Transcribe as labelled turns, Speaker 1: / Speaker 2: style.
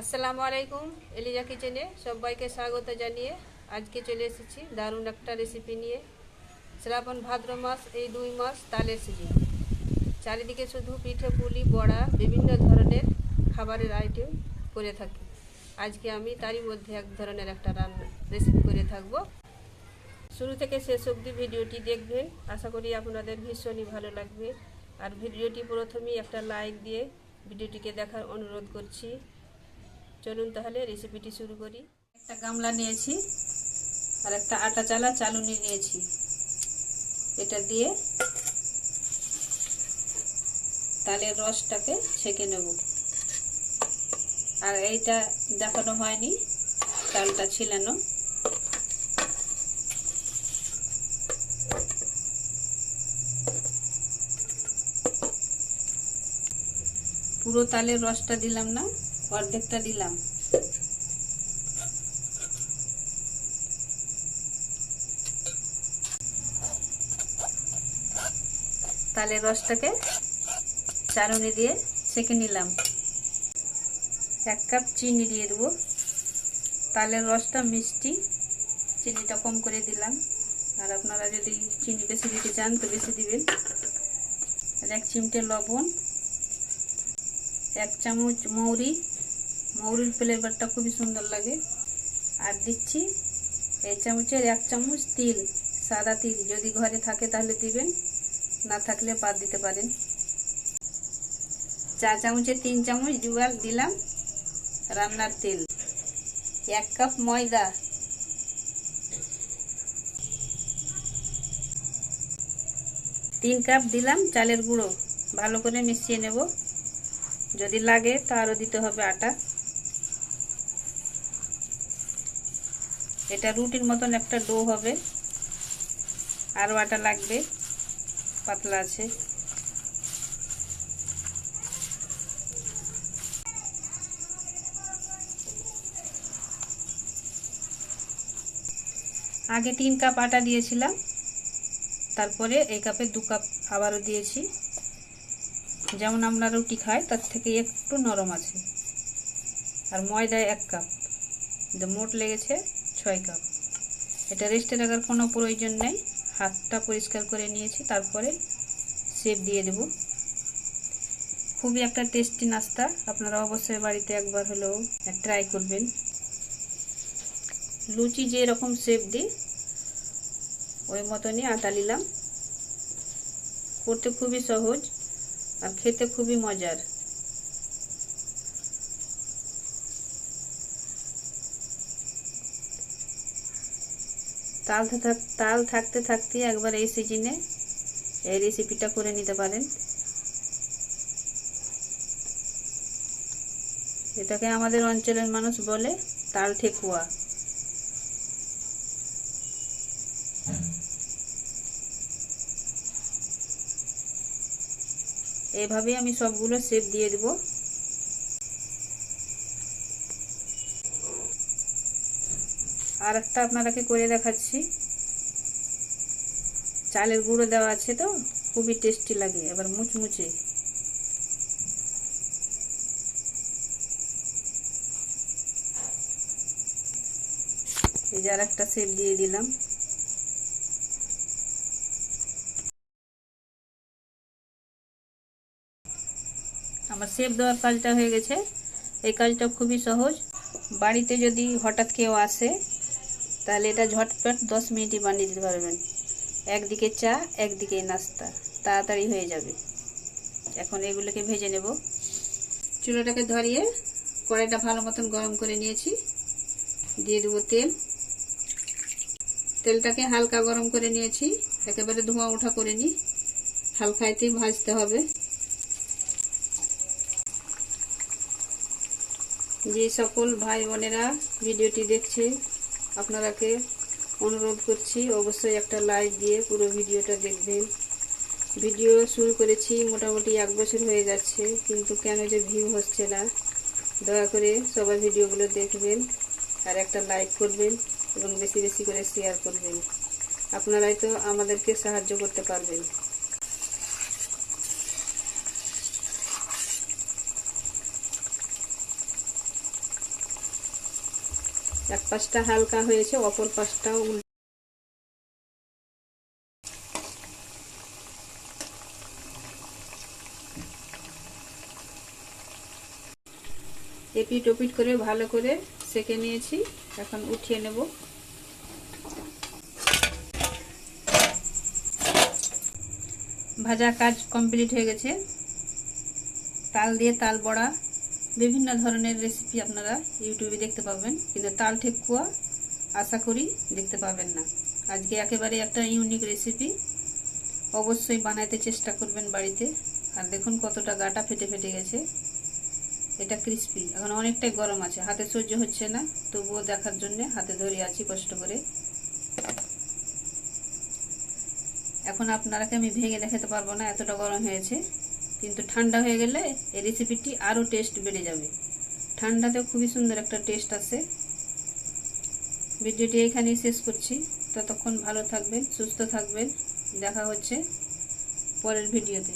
Speaker 1: আসসালামু আলাইকুম, এলিজা কিচেনে সবাইকে স্বাগত জানিয়ে আজকে চলে এসেছি দারুণ একটা রেসিপি নিয়ে। শ্রাবণ ভাদ্র মাস, এই দুই মাস তালের সিজন চারিদিকে শুধু পিঠে, পুলি, বড়া, বিভিন্ন ধরনের খাবারের আইটেম করে থাকি। আজকে আমি তারই মধ্যে এক ধরনের একটা রান্না রেসিপি করে থাকব। শুরু থেকে শেষ অবধি ভিডিওটি দেখবেন। আশা করি আপনাদের ভীষণই ভালো লাগবে। আর ভিডিওটি প্রথমেই একটা লাইক দিয়ে ভিডিওটিকে দেখার অনুরোধ করছি। চলুন তাহলে রেসিপিটি শুরু করি। একটা গামলা নিয়েছি, আর একটা আটা চালা চালুনি নিয়েছি। এটা দিয়ে তালের রসটাকে ছেঁকে নেব। আর এইটা দেখানো হয়নি তালটা ছিলানো। পুরো তালের রসটা দিলাম না। অর্ধেকটা দিলাম। তালের রসটাকে চারুনি দিয়ে সেঁকে নিলাম। এক কাপ চিনি দিয়ে দেবো। তালের রসটা মিষ্টি, চিনিটা কম করে দিলাম। আর আপনারা যদি চিনি বেশি দিতে চান তো বেশি দিবেন। এক চিমটে লবণ, এক চামচ মৌরি মৌরির ফ্লেভারটা খুবই সুন্দর লাগে। আর দিচ্ছি এই চামচের এক চামচ তিল, সাদা তিল। যদি ঘরে থাকে তাহলে দিবেন, না থাকলে বাদ দিতে পারেন। চা চামচে তিন চামচ দুবার দিলাম রান্নার তেল। এক কাপ ময়দা। তিন কাপ দিলাম চালের গুঁড়ো। ভালো করে মিশিয়ে নেব। যদি লাগে তা আরও দিতে হবে আটা। এটা রুটির মতন একটা ডো হবে। আরও আটা লাগবে, পাতলা আছে। আগে তিন কাপ আটা দিয়েছিলাম, তারপরে এই কাপে দু কাপ আবারও দিয়েছি। যেমন আমরা রুটি খাই, তার থেকে একটু নরম আছে। আর ময়দায় এক কাপ। মোট লেগেছে ছয় কাপ। এটা রেস্টে রাখার কোনো প্রয়োজন নেই। হাতটা পরিষ্কার করে নিয়েছি, তারপরে সেপ দিয়ে দেব। খুবই একটা টেস্টি নাস্তা। আপনারা অবশ্যই বাড়িতে একবার হলেও ট্রাই করবেন। লুচি যে রকম শেপ দিই, ওই মতনই আটা নিলাম। করতে খুবই সহজ আর খেতে খুবই মজার। তাল তাল থাকতে থাকতে একবার এই সিজনে এই রেসিপিটা করে নিতে পারেন। এটাকে আমাদের অঞ্চলের মানুষ বলে তাল ঠেকুয়া। এইভাবেই আমি সবগুলো শেপ দিয়ে দেব। আর একটা আপনারাকে করে দেখাচ্ছি। চালের গুঁড়ো দেওয়া আছে তো, খুবই টেস্টি লাগে আবার মুচমুচে। এই যে আর একটা শেপ দিয়ে দিলাম। আমার সেপ দেওয়ার কাজটা হয়ে গেছে। এই কাজটা খুবই সহজ। বাড়িতে যদি হঠাৎ কেউ আসে তাহলে এটা ঝটপট দশ মিনিটই বানিয়ে দিতে পারবেন। একদিকে চা, একদিকে নাস্তা। তাড়াতাড়ি হয়ে যাবে। এখন এগুলোকে ভেজে নেব। চুলোটাকে ধরিয়ে কড়াইটা ভালো মতন গরম করে নিয়েছি। দিয়ে দেবো তেল। তেলটাকে হালকা গরম করে নিয়েছি। একেবারে ধোঁয়া ওঠা করে নিই হালকাইতেই ভাজতে হবে। যে সকল ভাই বোনেরা ভিডিওটি দেখছে আপনারাকে অনুরোধ করছি, অবশ্যই একটা লাইক দিয়ে পুরো ভিডিওটা দেখবেন। ভিডিও শুরু করেছি মোটামুটি এক বছর হয়ে যাচ্ছে, কিন্তু কেন যে ভিউ হচ্ছে না। দয়া করে সবাই ভিডিওগুলো দেখবেন আর একটা লাইক করবেন এবং বেশি বেশি করে শেয়ার করবেন। আপনারাই তো আমাদেরকে সাহায্য করতে পারবেন। এক পাশটা হালকা হয়েছে, অপর পাশটাও উল- এপিট ওপিট করে ভালো করে সেকে নিয়েছি, এখন উঠিয়ে নেব। ভাজা কাজ কমপ্লিট হয়ে গেছে। তাল দিয়ে তাল বড়া বিভিন্ন ধরনের রেসিপি আপনারা ইউটিউবে দেখতে পাবেন। কিন্তু তাল ঠেকুয়া আশা করি দেখতে পাবেন না। আজকে একেবারে একটা ইউনিক রেসিপি অবশ্যই বানাইতে চেষ্টা করবেন বাড়িতে। আর দেখুন কতটা গাটা ফেটে ফেটে গেছে। এটা ক্রিস্পি এখন অনেকটাই গরম আছে। হাতে সহ্য হচ্ছে না। তবুও দেখার জন্য হাতে ধরে আছি কষ্ট করে। এখন আপনারাকে আমি ভেঙে দেখাতে পারব না, এতটা গরম হয়েছে। কিন্তু ঠান্ডা হয়ে গেলে এই রেসিপিটি আরও টেস্ট বেড়ে যাবে। ঠান্ডাতেও খুবই সুন্দর একটা টেস্ট আসে ভিডিওটি এখানেই শেষ করছি। ততক্ষণ ভালো থাকবেন, সুস্থ থাকবেন। দেখা হচ্ছে পরের ভিডিওতে।